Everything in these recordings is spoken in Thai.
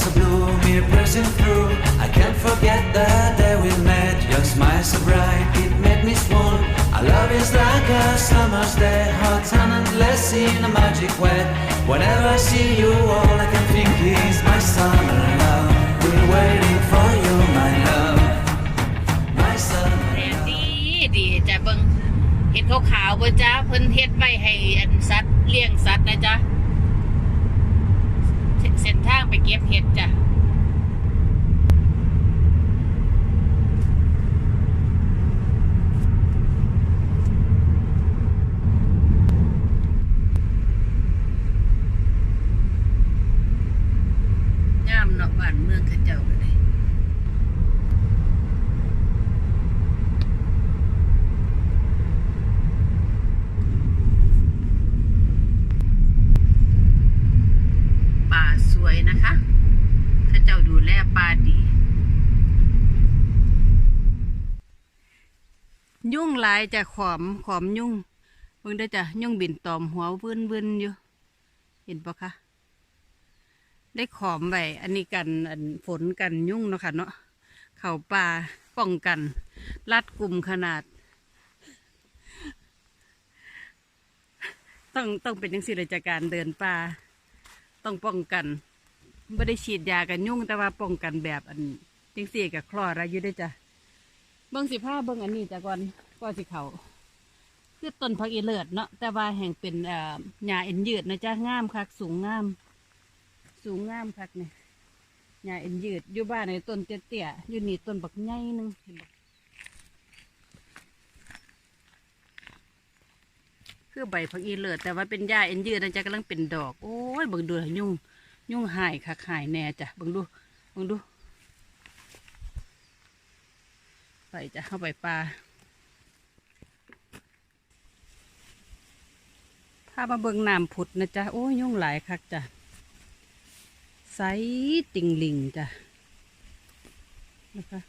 so blue, me piercing through. I can't forget the day we met. Your smile so bright, it made me swoon. Our love is like a summer's day, hot and endless in a magic way. Whenever I see you, all I can think is my summer love. We're waiting for you, my love. My summer แดด love. ดีดีจ้ะเบิ่งเห็ดขาวๆบ่จ้าเพิ่นเฮ็ดไว้ให้อันสัตว์เลี้ยงสัตว์นะจ๊ะเ สเส้นทางไปเก็บเห็ดจ้ะงามเนาะบ้านเมืองเขาเจ้าก็ได้ ป่าสวย นะคะถ้าเจ้าดูแลป่าดี ยุ่งหลายจะขอมขอมยุ่งเบิ่งได้จ้ะยุ่งบินตอมหัววืนวืนอยู่ เห็นปะคะได้ขอมไว้อันนี้กันอันฝนกันยุ่งเนาะค่ะเนาะเข่าป่าป้องกันรัดกลุ่มขนาด ต้องต้องเป็นจังสิเลจากการเดินป่าต้องป้องกัน ไม่ได้ฉีดยากันยุ่งแต่ว่าป้องกันแบบอันจริงสี่กับคลอระอยู่ได้จ้ะเบิ้งสิผ้าเบิ้งอันนี้จ้ะก่อนก็สิเขาคือต้นพักอีเลิศเนาะแต่ว่าแห่งเป็นเอ่อหญ้าเอ็นยืดนะจ้ะงามคักสูงงาม สูงงามคักเนี่ยหญ้าเอ็นยืดอยู่บ้านในต้นเตี้ยๆอยู่นี่ต้นบักใหญ่หนึงเห็นบ่คือใบพักอีเลิศแต่ว่าเป็นหญ้าเอ็นยืดนะจ๊ะกำลังเป็นดอก โอ้ยเบิ่งดูยุ่ง ยุ่งหายคักหายแน่จ้ะบิ่งดูบิ่งดูไปจ้ะเข้าไปปลาพามาเบิงน้ำผุดนะจ๊ะ โอ้ยยุ่งหลายคักจ้ะใสติงลิงจ้ะนะคะ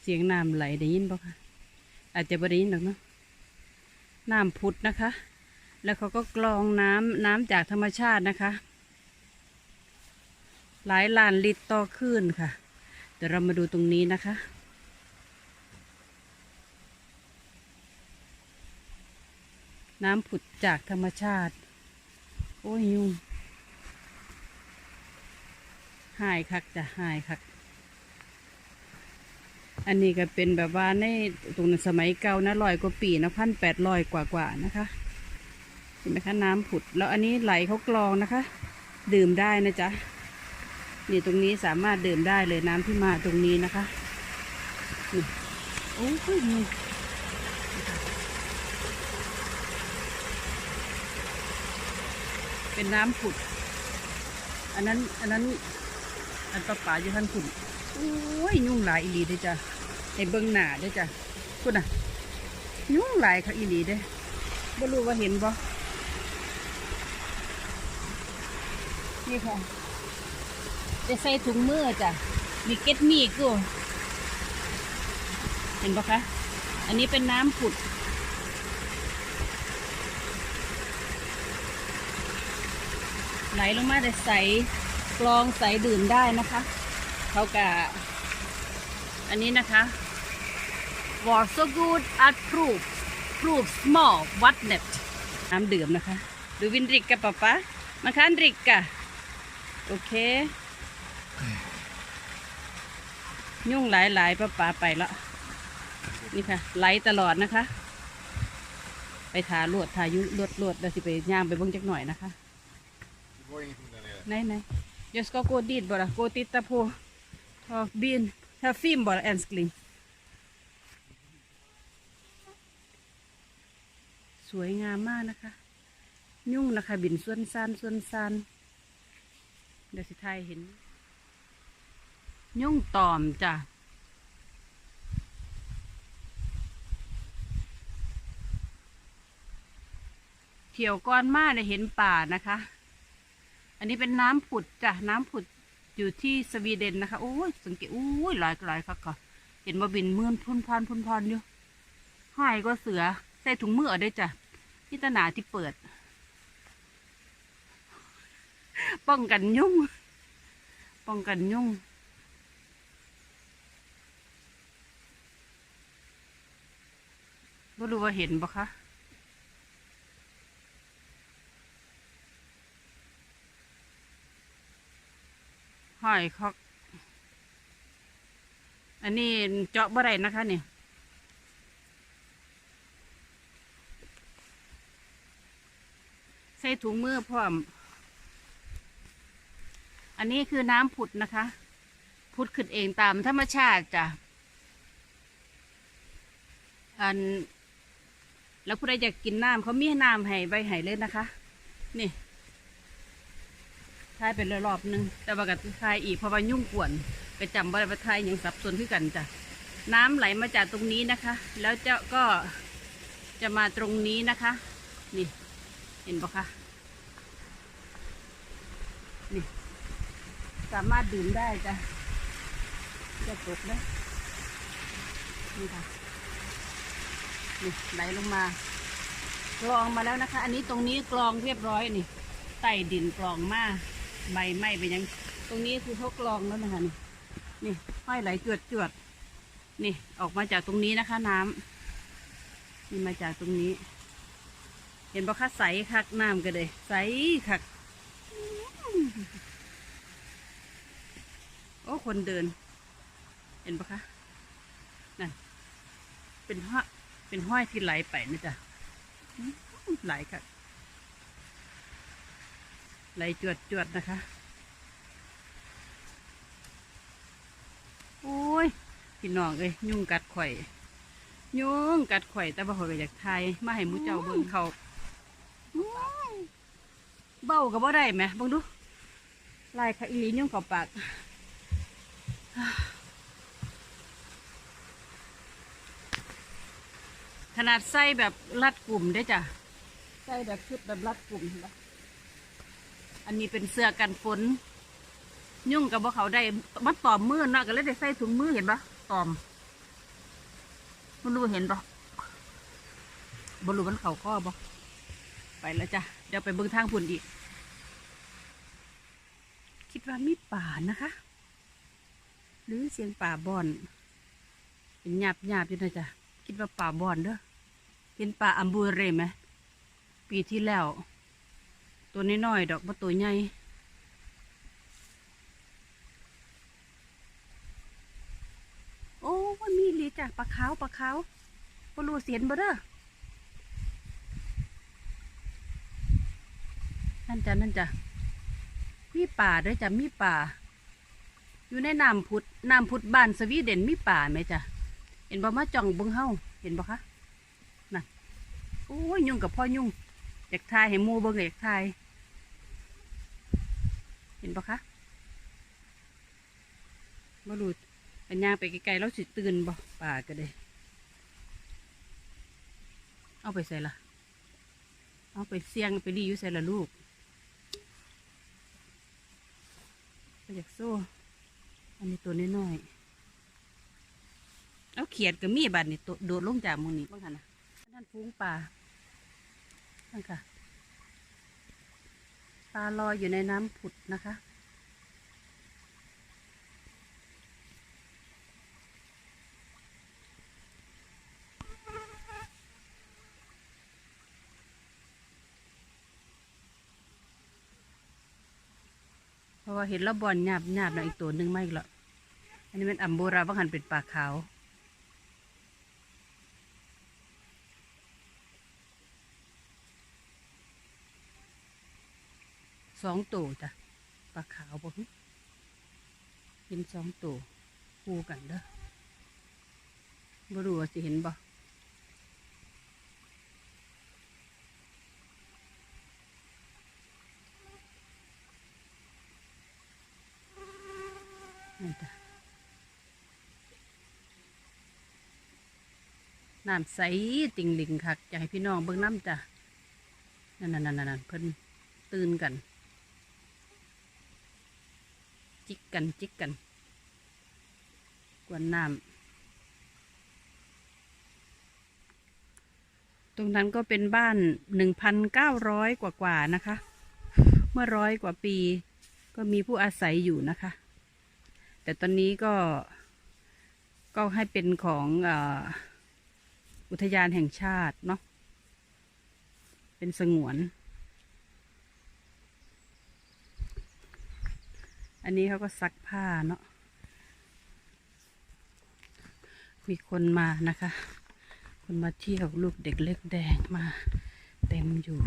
เสียงน้ำไหลได้ยินบ่คะอาจจะไม่ได้ยินหรอกเนาะน้ำผุดนะคะ แล้วเขาก็กรองน้ำน้ำจากธรรมชาตินะคะ หลายล้านลิตรต่อคืนค่ะ เดี๋ยวเรามาดูตรงนี้นะคะน้ำผุดจากธรรมชาติ โอ้ยยุงหายคักจะหายคัก อันนี้ก็เป็นแบบว่าในตรงนั้นสมัยเก่านะลอยกว่าปีนะพันแปดลอยกว่ากว่านะคะ เห็นไหมคะน้ำผุด แล้วอันนี้ไหลเขากรองนะคะ ดื่มได้นะจ๊ะนี่ตรงนี้สามารถดื่มได้เลยน้ำที่มาตรงนี้นะคะนี่โอ้ยนี่เป็นน้ำผุด อันนั้นอันนั้น อันปลาป่าอยู่ท่านผุดโอ้ยยุ่งหลายอีหลีเด้อจ้ะในเบิ้งหน้าเด้อจ้ะคุณน่ะยุ่งหลายค่ะอีหลีเด้อบ่รู้ว่าเห็นบ่ นี่ค่ะ จะใส่ถุงมือจ้ะ มีเก็ตมีกูเห็นปะคะ อันนี้เป็นน้ำผุด ไหลลงมาแต่ใสกรองใสดื่มได้นะคะเขากะอันนี้นะคะ was so good at proof proof small what net น้ำดื่มนะคะ ดูวินริกกับป๊าป๊ามาคันริกกะ โอเค ยุ่งหลายหลายป้าป๋าไปละนี่ค่ะ ไหลตลอดนะคะ ไปทาลวดทายุลวดลวดแล้วสิไปย่างไปเบิ่งจักหน่อยนะคะไหนไหนยสก็โกดีดบ่ละโกติดตะโพทอบินทาฟิล์มบ่ละแอนสกลิงสวยงามมากนะคะ ยุ่งนะคะ บินส่วนซานส่วนซาน เดี๋ยวสิไทยเห็น ยุ่งตอมจ้ะเที่ยวก้อนมาได้เห็นป่านะคะ อันนี้เป็นน้ำผุดจ้ะน้ำผุดอยู่ที่สวีเดนนะคะโอ้ยสังเกตโอ้ยหลายลายครับค่ะเห็นว่าบินเมื่อนพุ่นพานพุ่นพานอยู่หายก็เสือใส่ถุงมืออได้จ้ะที่ตนาที่เปิด ป้องกันยุ่ง ป้องกันยุ่งไม่รู้ว่าเห็นปะคะหอยคอกอันนี้เจาะบ่ได้นะคะเนี่ยใส่ถุงมือพร้อม อันนี้คือน้ำผุดนะคะ ผุดขึ้นเองตามธรรมชาติจ้ะอันแล้วผู้ใดอยากกินน้ำเขามีน้ำให้ใบให้เลยนะคะ นี่ทายเป็นรอบๆหนึง แต่ว่ากับทายอีกเพราะว่ายุ่งกวนไปจำว่าไปทายอย่างสับสนคือกันจ้ะน้ำไหลมาจากตรงนี้นะคะ แล้วเจ้าก็จะมาตรงนี้นะคะ นี่ เห็นปะคะนี่ สามารถดื่มได้จ้ะจะตกนะนี่ค่ะนี่ไหลลงมากรองมาแล้วนะคะ อันนี้ตรงนี้กรองเรียบร้อยนี่ไต่ดินกรองมาใบไม้ไปยัง ตรงนี้คือเขากรองแล้วนะคะนี่นี่ห้อยไหลจวดจวดนี่ออกมาจากตรงนี้นะคะ น้ำนี่มาจากตรงนี้ เห็นปะคะใสคักน้ำกันเลยใสคัก อ้คนเดิน เห็นปะคะ นั่น เป็นห้อยเป็นห้อยที่ไหลไปนะจ๊ะอื้อไหลค่ะไหลจวดจวดๆนะคะ โอ้ย พี่น้องเอ้ยยุ่งกัดข่อย ยุ่งกัดข่อยแต่บ่ข่อยก็อยากทายมาให้หมูเจ้าเบิ่งเขาอื้อเบ้าก็บ่ได้ไหมเบิ่งดูลายค่ะอีหลียุ่งเข้าปาก ขนาดไส้แบบรัดกลุ่มได้จ้ะไส้แบบชุดแบบรัดกลุ่มเห็นปะอันนี้เป็นเสื้อกันฝน ยุ่งกับว่าเขาได้มัดตอมมือเนาะก็เลยได้ใส่ถุงมือเห็นปะตอมมันรู้เห็นปะบรู้มันเขาข้อบ่ไปแล้วจ้ะ เดี๋ยวไปเบิ่งทางพุ่นอีก คิดว่ามีป่านะคะ หรือเสียงป่าบอนเป็นหยาบหยาบอยู่นะจ๊ะคิดว่าป่าบอนเด้อเห็นป่าอัมบูเรไหมปีที่แล้ว ตัวน้อยๆดอกมาตัวใหญ่โอ้มันมีลีจ้ะปลาขาวปลาขาวปลาลูเสียนบ่เด้อนั่นจ้ะนั่นจ้ะมีป่าด้วยจ้ะมีป่า อยู่ในน้ำพุดน้ำพุดบ้านสวีเดนมีป่าไหมจ้ะเห็นบ่มาจ่องเบิ่งเฮาเห็นบ่คะน่ะโอ้ยยุ่งกับพ่อยุ่งอยากทายให้มูเบิ่งอยากทายเห็นบ่คะบ่รู้อันย่างไปไกลๆแล้วสิตื่นบ่ป่าก็ได้ เอาไปใส่ละเอาไปเสี่ยงไปรีอยู่ใส่ละลูกไปอยากโซ่ อันนี้ตัวน้อยๆเอาเขียดกับมีบัดนี่ตัวโดดลงจากมูนี่บ้างค่ะนะนั่นฟูงปลานั่นค่ะ ปลาลอยอยู่ในน้ำผุดนะคะ ราะว่าเห็นแล้วบอลหยาบหยาบนะอีกตัวหนึ่งไม่อีกแล้วอันนี้เป็นอัมโบราบางหันเป็นปลาขาวสองตัวจ้ะปลาขาวบ่ฮึเห็นสองตัวคู่กันเด้อบ่รู้ว่าสิเห็นบ่นี่จ้ะ น้ำใสติ่งหลิงคักอยากให้พี่น้องเบิ่งน้ำจ้ะนั่นนั่นนั่นนั่นเพิ่นตื่นกัน จิกกันจิกกัน กวนน้ำตรงนั้นก็เป็นบ้านหนึ่งพันเก้าร้อยกว่าๆนะคะมมื่อร้อยกว่าปี ก็มีผู้อาศัยอยู่นะคะ แต่ตอนนี้ก็ก็ให้เป็นของเอ อุทยานแห่งชาติเนาะ เป็นสงวน อันนี้เขาก็ซักผ้าเนาะ มีคนมานะคะ คนมาเที่ยวลูกเด็กเล็กแดงมา เต็มอยู่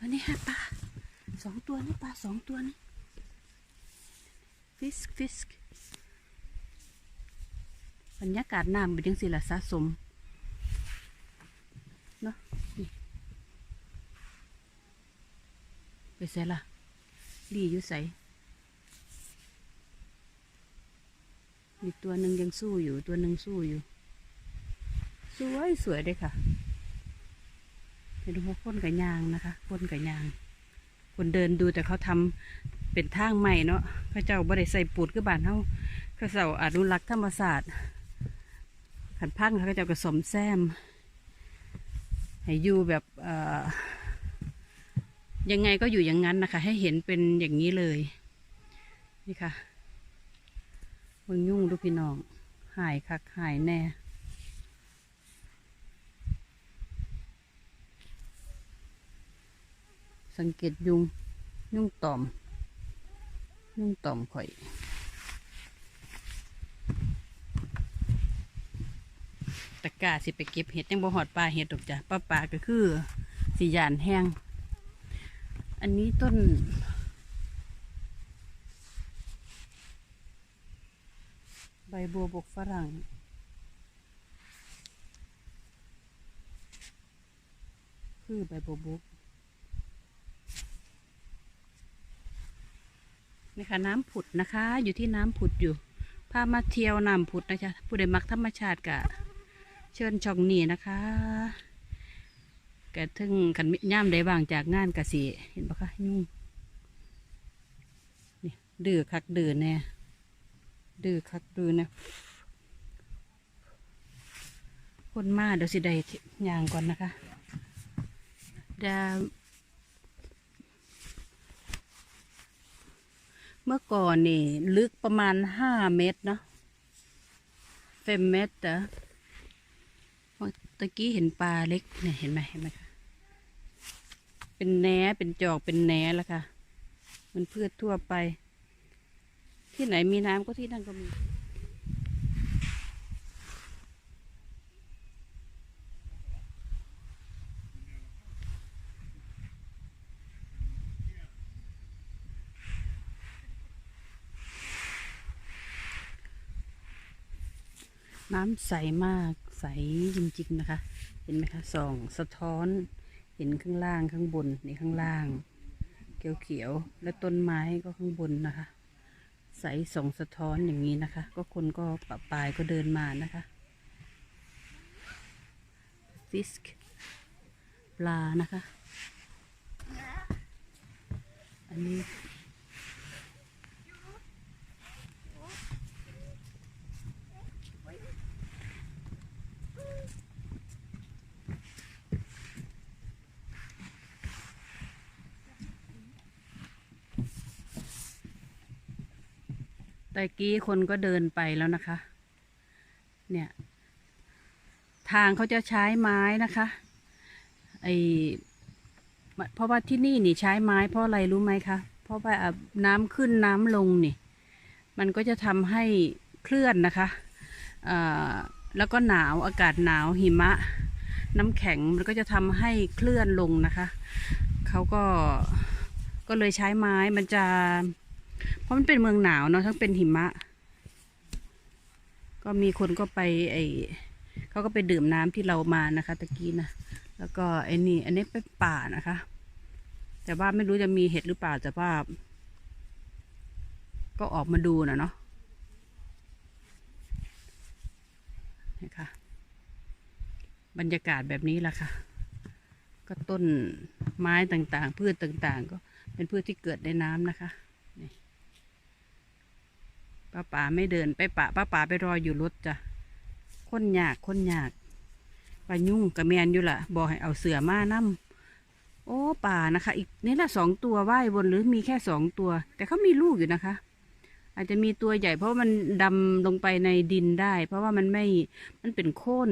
อันนี้ฮะปลาสองตัวนี่ปลาสองตัวนี่ฟิสฟิสบรรยากาศน้ำเป็นยังสิละสะสม เนาะนี่ ไปใส่ละดีอยู่ใส่มีตัวหนึ่งยังสู้อยู่ ตัวหนึ่งสู้อยู่ สวยสวยเลยค่ะเห็นว่าพ่นกับยางนะคะพ่นกับยาง คนเดินดูแต่เขาทำเป็นทางใหม่เนาะพระเจ้าบ่ได้ใส่ปูดคือบ้านเฮาเขาเสาอนุรักษ์ธรรมศาสตร์ขันพังเขาเจ้าก็สมแซมให้อยู่แบบเอ่อ ยังไงก็อยู่อย่างนั้นนะคะ ให้เห็นเป็นอย่างนี้เลย นี่ค่ะมึงยุ่งดูพี่น้อง หายคักหายแน่ สังเกตยุง ยุ่งตอม ยุ่งตอมข่อยตะกร้าสิไปเก็บเห็ดยังบ่หอดปลาเห็ดดอกจ้ะปลาปลาก็คือสียานแห้ง อันนี้ต้น ใบบัวบกฝรั่ง คือใบบัวบกนี่ค่ะน้ำผุดนะคะ อยู่ที่น้ำผุดอยู่พามาเที่ยวน้ำผุดนะจ๊ะผู้ใดมักธรรมชาติกะ เชิญช่องนี้นะคะ กะทึ่งกันย่ามได้บางจากงานกะสีเห็นปะคะยุ่งนี่ดื้อคักดื้อแน่ดื้อคักดื้อแน่คนมาเดี๋ยวสิได้ย่างก่อนนะคะเดี๋ยวเมื่อก่อนนี่ ลึกประมาณห้าเมตรเนาะเฟมเมตรเอ ตะกี้เห็นปลาเล็กเนี่ยเห็นไหมเห็นไหมคะเป็นแหนเป็นจอกเป็นแหนแล้วค่ะ มันพืชทั่วไป ที่ไหนมีน้ำก็ที่นั่นก็มีน้ำใสมาก ใสจริงๆนะคะ เห็นไหมคะส่องสะท้อน เห็นข้างล่างข้างบนนี่ข้างล่าง เขียวๆและต้นไม้ก็ข้างบนนะคะ ใสส่องสะท้อนอย่างนี้นะคะ ก็คนก็ปะปายก็เดินมานะคะฟิสปลานะคะ อันนี้ แต่กี้คนก็เดินไปแล้วนะคะ เนี่ย ทางเขาจะใช้ไม้นะคะ ไอเพราะว่าที่นี่นี่ใช้ไม้เพราะอะไรรู้ไหมคะ เพราะว่าน้ำขึ้นน้ำลงนี่ มันก็จะทำให้เคลื่อนนะคะแล้วก็หนาวอากาศหนาวหิมะ น้ำแข็งมันก็จะทำให้เคลื่อนลงนะคะ เขาก็ก็เลยใช้ไม้มันจะ เพราะมันเป็นเมืองหนาวเนาะทั้งเป็นหิมะ ก็มีคนก็ไปไอเขาก็ไปดื่มน้ำที่เรามานะคะตะกี้นะแล้วก็ไอ้นี่อันนี้เป็นป่านะคะ แต่ว่าไม่รู้จะมีเห็ดหรือเปล่าแต่ว่า ก็ออกมาดูนะเนาะนี่ค่ะบรรยากาศแบบนี้ละค่ะ ก็ต้นไม้ต่างๆ พืชต่างๆ ก็เป็นพืชที่เกิดในน้ำนะคะ ป้าป่าไม่เดินไปป่าป้าป่าไปรออยู่รถจ้ะคนยากคนยากปลายุ่งกับแมนอยู่ล่ะบอกให้เอาเสือมานํโอ้โอ้ป่านะคะ อีกนี่ละสองตัวว่ายบนหรือมีแค่สองตัว แต่เขามีลูกอยู่นะคะ อาจจะมีตัวใหญ่เพราะมันดำลงไปในดินได้ เพราะว่ามันไม่มันเป็นโค่น